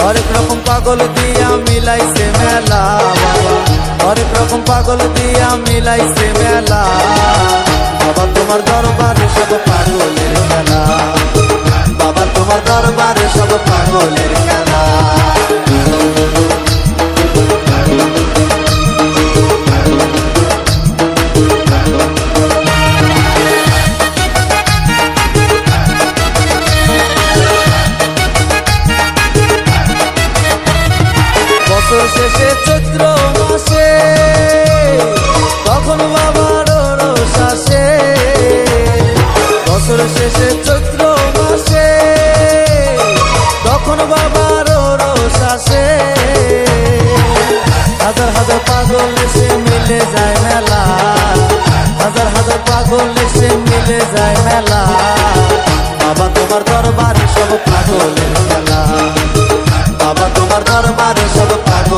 হরেক রকম পাগল দিয়া মিলাইছে মেলা। বাবা হরেক রকম পাগল দিয়া মিলাইছে মেলা। বাবা, তোমার দরবারে সব পাগলের খেলা বাবা, তোমার দরবারে সব পাগলের শেষে চৈত্র মাসে, তখন বাবার আসে। বছর শেষে চৈত্র মাসে, তখন বাবার আসে। হাজার হাজার পাগল এসে মিলে যায় মেলা। হাজার হাজার পাগল এসে মিলে যায় মেলা। বাবা তোমার দরবারে সব পাগলের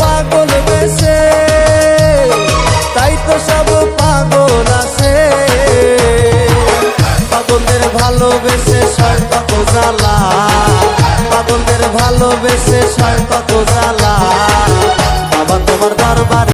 পাগল বেশে তাই তো সব পাগল আছে। পাগলদের ভালোবেসে সয় কত জ্বালা, পাগলদের ভালোবেসে সয় কত জ্বালা। বাবা তোমার দরবার